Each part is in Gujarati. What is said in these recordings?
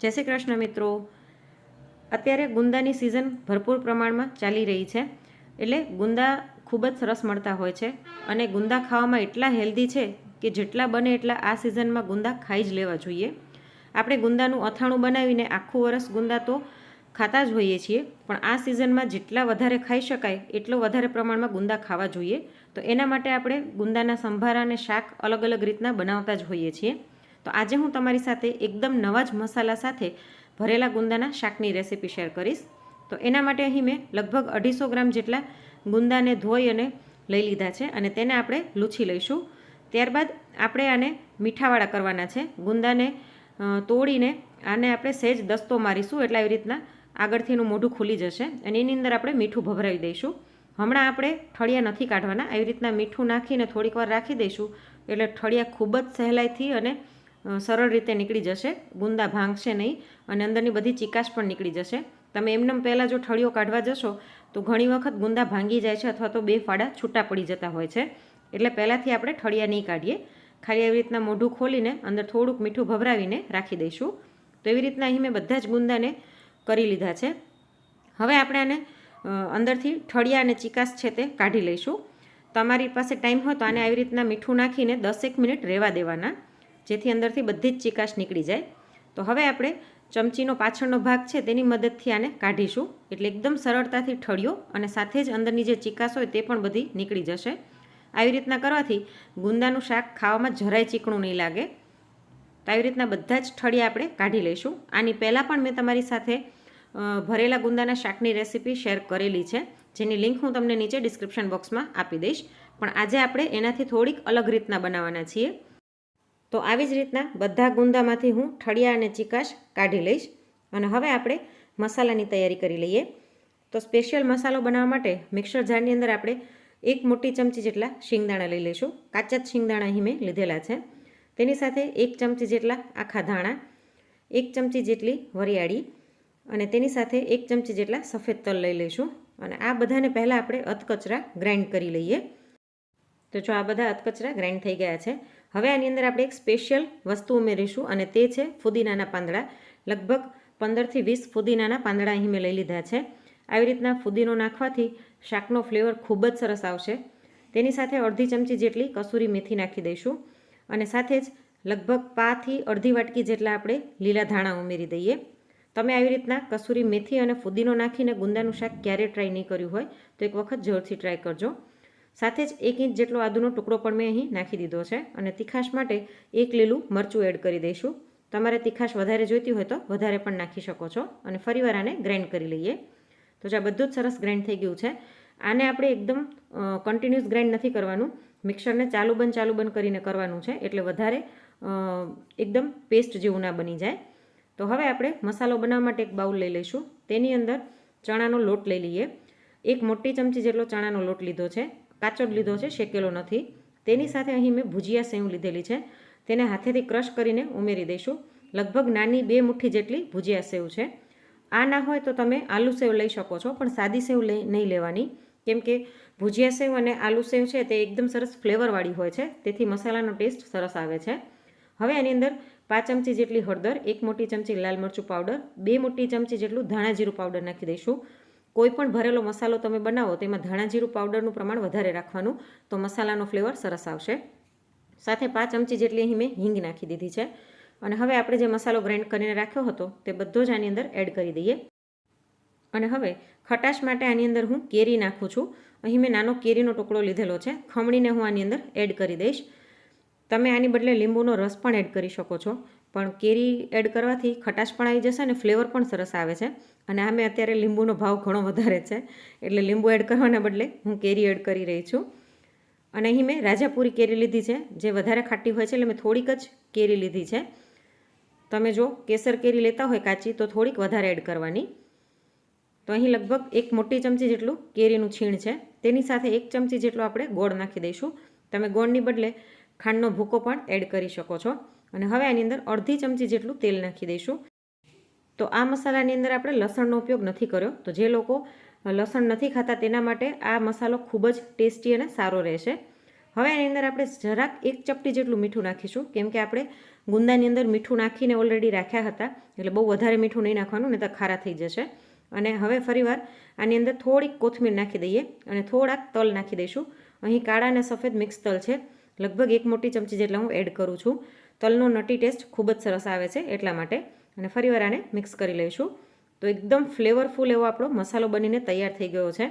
જય શ્રી કૃષ્ણ મિત્રો. અત્યારે ગુંદાની સિઝન ભરપૂર પ્રમાણમાં ચાલી રહી છે. એટલે ગુંદા ખૂબ જ સરસ મળતા હોય છે અને ગુંદા ખાવામાં એટલા હેલ્ધી છે કે જેટલા બને એટલા આ સિઝનમાં ગુંદા ખાઈ જ લેવા જોઈએ. આપણે ગુંદાનું અથાણું બનાવીને આખું વરસ ગુંદા તો ખાતા જ હોઈએ છીએ, પણ આ સિઝનમાં જેટલા વધારે ખાઈ શકાય એટલો વધારે પ્રમાણમાં ગુંદા ખાવા જોઈએ. તો એના માટે આપણે ગુંદાના સંભારા અને શાક અલગ અલગ રીતના બનાવતા જ હોઈએ છીએ. તો આજે હું તમારી સાથે એકદમ નવા જ મસાલા સાથે ભરેલા ગુંદાના શાકની રેસીપી શેર કરીશ. તો એના માટે અહીં મેં લગભગ અઢીસો ગ્રામ જેટલા ગુંદાને ધોઈ અને લઈ લીધા છે અને તેને આપણે લૂછી લઈશું. ત્યારબાદ આપણે આને મીઠાવાળા કરવાના છે. ગુંદાને તોડીને આને આપણે સહેજ દસ્તો મારીશું એટલે આવી રીતના આગળથી એનું મોઢું ખુલી જશે અને એની અંદર આપણે મીઠું ભભરાવી દઈશું. હમણાં આપણે ઠળિયા નથી કાઢવાના. આવી રીતના મીઠું નાખીને થોડીક વાર રાખી દઈશું એટલે ઠળિયા ખૂબ જ સહેલાઈથી અને સરળ રીતે નીકળી જશે ગુંદા ભાંગશે નહીં અને અંદરની બધી ચીકાશ પણ નીકળી જશે. તમે એમનેમ પહેલાં જો ઠળિયો કાઢવા જશો, તો ઘણી વખત ગુંદા ભાંગી જાય છે અથવા તો બે ફાડા છૂટા પડી જતા હોય છે. એટલે પહેલાંથી આપણે ઠળિયા નહીં કાઢીએ. ખાલી એવી રીતના મોઢું ખોલીને અંદર થોડુંક મીઠું ભભરાવીને રાખી દઈશું. તો એવી રીતના અહીં મેં બધા જ ગુંદાને કરી લીધા છે. હવે આપણે આને અંદરથી ઠળિયા અને ચિકાસ છે તે કાઢી લઈશું. તમારી પાસે ટાઈમ હોય તો આને આવી રીતના મીઠું નાખીને દસેક મિનિટ રહેવા દેવાના. જેથી અંદરથી બધી જ ચિકાશ નીકળી જાય. તો હવે આપણે ચમચીનો પાછળનો ભાગ છે તેની મદદથી આને કાઢીશું. એટલે એકદમ સરળતાથી ઠળિયો અને સાથે જ અંદરની જે ચિકાસ હોય તે પણ બધી નીકળી જશે. આવી રીતના કરવાથી ગુંદાનું શાક ખાવામાં જરાય ચીકણું નહીં લાગે. તો આવી રીતના બધા જ ઠળિયા આપણે કાઢી લઈશું. આની પહેલાં પણ મેં તમારી સાથે ભરેલા ગુંદાના શાકની રેસીપી શેર કરેલી છે. જેની લિંક હું તમને નીચે ડિસ્ક્રિપ્શન બોક્સમાં આપી દઈશ. પણ આજે આપણે એનાથી થોડીક અલગ રીતના બનાવવાના છીએ. તો આવી જ રીતના બધા ગુંદામાંથી હું ઠળિયા અને ચિકાશ કાઢી લઈશ અને હવે આપણે મસાલાની તૈયારી કરી લઈએ. તો સ્પેશિયલ મસાલો બનાવવા માટે મિક્સર જારની અંદર આપણે એક મોટી ચમચી જેટલા શિંગદાણા લઈ લઈશું. કાચા જ શિંગદાણા અહીં મેં લીધેલા છે. તેની સાથે એક ચમચી જેટલા આખા ધાણા, એક ચમચી જેટલી વરિયાળી અને તેની સાથે એક ચમચી જેટલા સફેદ તલ લઈ લઈશું. અને આ બધાને પહેલાં આપણે અધકચરા ગ્રાઇન્ડ કરી લઈએ. તો જો આ બધા અધકચરા ગ્રાઇન્ડ થઈ ગયા છે હવે આની અંદર આપણે એક સ્પેશિયલ વસ્તુ ઉમેરીશું અને તે છે ફુદીનાના પાંદડા. લગભગ પંદરથી વીસ ફુદીનાના પાંદડા અહીં મેં લઈ લીધા છે. આવી રીતના ફુદીનો નાખવાથી શાકનો ફ્લેવર ખૂબ જ સરસ આવશે. તેની સાથે અડધી ચમચી જેટલી કસૂરી મેથી નાખી દઈશું અને સાથે જ લગભગ પાથી અડધી વાટકી જેટલા આપણે લીલા ધાણા ઉમેરી દઈએ. તમે આવી રીતના કસૂરી મેથી અને ફુદીનો નાખીને ગુંદાનું શાક ક્યારે ટ્રાય નહીં કર્યું હોય તો એક વખત જરૂરથી ટ્રાય કરજો. સાથે જ એક ઇંચ જેટલો આદુનો ટુકડો પણ મેં અહીં નાખી દીધો છે અને તીખાશ માટે એક લીલું મરચું એડ કરી દઈશું. તમારે તીખાશ વધારે જોઈતી હોય તો વધારે પણ નાખી શકો છો અને ફરીવાર આને ગ્રાઇન્ડ કરી લઈએ. તો જે આ બધું જ સરસ ગ્રાઇન્ડ થઈ ગયું છે, આને આપણે એકદમ કન્ટિન્યુઅસ ગ્રાઇન્ડ નથી કરવાનું. મિક્સરને ચાલુ બંધ ચાલુ બંધ કરીને કરવાનું છે એટલે વધારે એકદમ પેસ્ટ જેવું ના બની જાય. તો હવે આપણે મસાલો બનાવવા માટે એક બાઉલ લઈ લઈશું. તેની અંદર ચણાનો લોટ લઈ લઈએ. એક મોટી ચમચી જેટલો ચણાનો લોટ લીધો છે. કાચો લીધો છે, શેકેલો નથી. તેની સાથે અહીં મેં ભુજિયા સેવ લીધેલી છે. તેને હાથેથી ક્રશ કરીને ઉમેરી દઈશું. લગભગ નાની બે મુઠ્ઠી જેટલી ભુજિયા સેવ છે. આ ના હોય તો તમે આલુ સેવ લઈ શકો છો, પણ સાદી સેવ લઈ નહીં લેવાની. કેમ કે ભુજિયા સેવ અને આલુ સેવ છે તે એકદમ સરસ ફ્લેવરવાળી હોય છે, તેથી મસાલાનો ટેસ્ટ સરસ આવે છે. હવે આની અંદર પાંચ ચમચી જેટલી હળદર, એક મોટી ચમચી લાલ મરચું પાવડર, બે મોટી ચમચી જેટલું ધાણા પાવડર નાખી દઈશું. કોઈ પણ ભરેલો મસાલો તમે બનાવો, તેમાં ધાણા જીરું પાવડરનું પ્રમાણ વધારે રાખવાનું, તો મસાલાનો ફ્લેવર સરસ આવશે. સાથે પાંચ ચમચી જેટલી અહીં મેં હિંગ નાખી દીધી છે. અને હવે આપણે જે મસાલો ગ્રાઇન્ડ કરીને રાખ્યો હતો, તે બધો જ આની અંદર એડ કરી દઈએ. અને હવે ખટાશ માટે આની અંદર હું કેરી નાખું છું. અહીં મેં નાનો કેરીનો ટુકડો લીધેલો છે. ખમણીને હું આની અંદર એડ કરી દઈશ. તમે આની બદલે લીંબુનો રસ પણ એડ કરી શકો છો. પણ કેરી એડ કરવાથી ખટાશ પણ આવી જશે અને ફ્લેવર પણ સરસ આવે છે. અને આમે અત્યારે લીંબુનો ભાવ ઘણો વધારે છે. એટલે લીંબુ એડ કરવાના બદલે હું કેરી એડ કરી રહી છું. અને અહીં મેં રાજાપુરી કેરી લીધી છે, જે વધારે ખાટી હોય છે, એટલે મેં થોડીક જ કેરી લીધી છે. તમે જો કેસર કેરી લેતા હોય કાચી, તો થોડીક વધારે એડ કરવાની. તો અહીં લગભગ એક મોટી ચમચી જેટલું કેરીનું છીણ છે. તેની સાથે એક ચમચી જેટલો આપણે ગોળ નાખી દઈશું. તમે ગોળની બદલે ખાંડનો ભૂકો પણ એડ કરી શકો છો. અને હવે આની અંદર અડધી ચમચી જેટલું તેલ નાખી દઈશું. તો આ મસાલાની અંદર આપણે લસણનો ઉપયોગ નથી કર્યો. તો જે લોકો લસણ નથી ખાતા તેના માટે આ મસાલો ખૂબ જ ટેસ્ટી અને સારો રહેશે. હવે એની અંદર આપણે જરાક એક ચપટી જેટલું મીઠું નાખીશું. કેમ કે આપણે ગુંદાની અંદર મીઠું નાખીને ઓલરેડી રાખ્યા હતા. એટલે બહુ વધારે મીઠું નહીં નાખવાનું નહીં તો ખારા થઈ જશે. અને હવે ફરીવાર આની અંદર થોડીક કોથમીર નાખી દઈએ અને થોડાક તલ નાખી દઈશું. અહીં કાળા અને સફેદ મિક્સ તલ છે. લગભગ એક મોટી ચમચી જેટલા હું એડ કરું છું. તલનો નટી ટેસ્ટ ખૂબ જ સરસ આવે છે એટલા માટે અને ફરીવાર આને મિક્સ કરી લઈશું. તો એકદમ ફ્લેવરફુલ એવો આપણો મસાલો બનીને તૈયાર થઈ ગયો છે.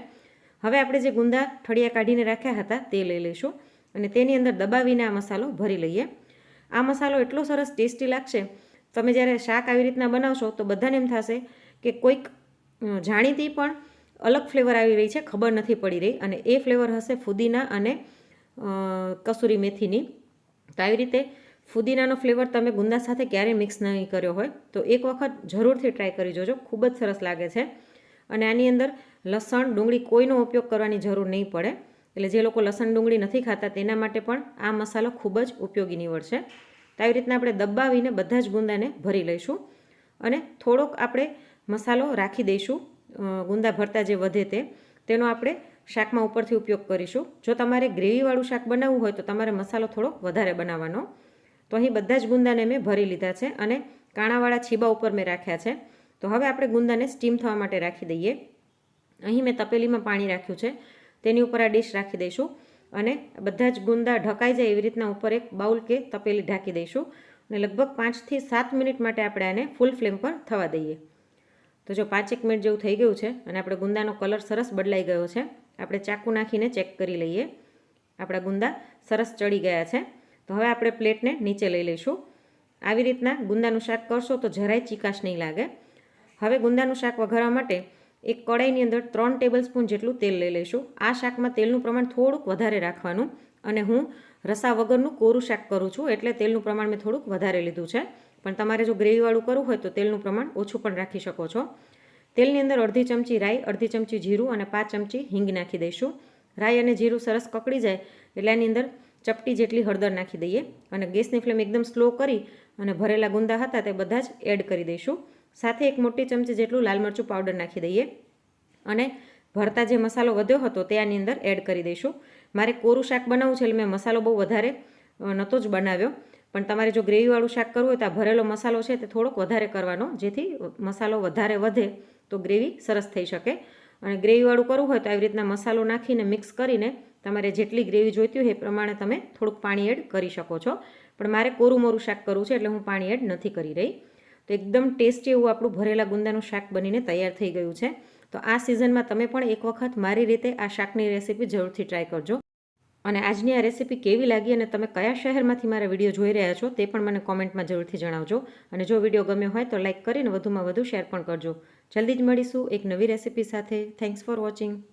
હવે આપણે જે ગુંદા ઠળિયા કાઢીને રાખ્યા હતા તે લઈ લઈશું અને તેની અંદર દબાવીને આ મસાલો ભરી લઈએ. આ મસાલો એટલો સરસ ટેસ્ટી લાગશે. તમે જ્યારે શાક આવી રીતના બનાવશો તો બધાને એમ થશે કે કોઈક જાણીતી પણ અલગ ફ્લેવર આવી રહી છે, ખબર નથી પડી રહી અને એ ફ્લેવર હશે ફુદીના અને કસૂરી મેથીની. તો આવી રીતે ફુદીનાનો ફ્લેવર તમે ગુંદા સાથે ક્યારેય મિક્સ નહીં કર્યો હોય, તો એક વખત જરૂરથી ટ્રાય કરી જોજો. ખૂબ જ સરસ લાગે છે. અને આની અંદર લસણ, ડુંગળી કોઈનો ઉપયોગ કરવાની જરૂર નહીં પડે. એટલે જે લોકો લસણ, ડુંગળી નથી ખાતા તેના માટે પણ આ મસાલો ખૂબ જ ઉપયોગી નીવડશે. તો આવી રીતના આપણે દબાવીને બધા જ ગુંદાને ભરી લઈશું. અને થોડોક આપણે મસાલો રાખી દઈશું. ગુંદા ભરતા જે વધે તે, તેનો આપણે શાકમાં ઉપરથી ઉપયોગ કરીશું. જો તમારે ગ્રેવીવાળું શાક બનાવવું હોય તો તમારે મસાલો થોડોક વધારે બનાવવાનો. તો અહીં બધા જ ગુંદાને મેં ભરી લીધા છે અને કાણાવાળા છીબા ઉપર મેં રાખ્યા છે. તો હવે આપણે ગુંદાને સ્ટીમ થવા માટે રાખી દઈએ. અહીં મેં તપેલીમાં પાણી રાખ્યું છે. તેની ઉપર આ ડીશ રાખી દઈશું અને બધા જ ગુંદા ઢકાઈ જાય એવી રીતના ઉપર એક બાઉલ કે તપેલી ઢાંકી દઈશું અને લગભગ પાંચથી સાત મિનિટ માટે આપણે આને ફૂલ ફ્લેમ પર થવા દઈએ. તો જો પાંચેક મિનિટ જેવું થઈ ગયું છે અને આપણે ગુંદાનો કલર સરસ બદલાઈ ગયો છે, આપણે ચાકુ નાખીને ચેક કરી લઈએ. આપણા ગુંદા સરસ ચડી ગયા છે. તો હવે આપણે પ્લેટને નીચે લઈ લઈશું. આવી રીતના ગુંદાનું શાક કરશો તો જરાય ચીકાશ નહીં લાગે. હવે ગુંદાનું શાક વઘારવા માટે એક કડાઈની અંદર ત્રણ ટેબલ સ્પૂન જેટલું તેલ લઈ લઈશું. આ શાકમાં તેલનું પ્રમાણ થોડુંક વધારે રાખવાનું અને હું રસા વગરનું કોરું શાક કરું છું એટલે તેલનું પ્રમાણ મેં થોડુંક વધારે લીધું છે. પણ તમારે જો ગ્રેવીવાળું કરવું હોય તો તેલનું પ્રમાણ ઓછું પણ રાખી શકો છો. તેલની અંદર અડધી ચમચી રાઈ, અડધી ચમચી જીરું અને પાંચ ચમચી હિંગ નાખી દઈશું. રાઈ અને જીરું સરસ કકડી જાય એટલે એની અંદર ચપટી જેટલી હળદર નાખી દઈએ અને ગેસની ફ્લેમ એકદમ સ્લો કરી અને ભરેલા ગુંદા હતા તે બધા જ એડ કરી દઈશું. સાથે એક મોટી ચમચી જેટલું લાલ મરચું પાવડર નાખી દઈએ અને ભરતા જે મસાલો વધ્યો હતો તે આની અંદર એડ કરી દઈશું. મારે કોરું શાક બનાવવું છે એટલે મેં મસાલો બહુ વધારે નહોતો જ બનાવ્યો. પણ તમારે જો ગ્રેવીવાળું શાક કરવું હોય તો આ ભરેલો મસાલો છે તે થોડોક વધારે કરવાનો, જેથી મસાલો વધારે વધે તો ગ્રેવી સરસ થઈ શકે. અને ગ્રેવીવાળું કરવું હોય તો આવી રીતના મસાલો નાખીને મિક્સ કરીને તમારે જેટલી ગ્રેવી જોઈતી હોય એ પ્રમાણે તમે થોડુંક પાણી એડ કરી શકો છો. પણ મારે કોરું મોરું શાક કરવું છે એટલે હું પાણી એડ નથી કરી રહી. તો એકદમ ટેસ્ટી એવું આપણું ભરેલા ગુંદાનું શાક બનીને તૈયાર થઈ ગયું છે. તો આ સિઝનમાં તમે પણ એક વખત મારી રીતે આ શાકની રેસીપી જરૂરથી ટ્રાય કરજો. અને આજની આ રેસીપી કેવી લાગી અને તમે કયા શહેરમાંથી મારા વીડિયો જોઈ રહ્યા છો તે પણ મને કોમેન્ટમાં જરૂરથી જણાવજો. અને જો વીડિયો ગમ્યો હોય તો લાઇક કરીને વધુમાં વધુ શેર પણ કરજો. જલ્દી જ મળીશું એક નવી રેસીપી સાથે. Thanks for watching.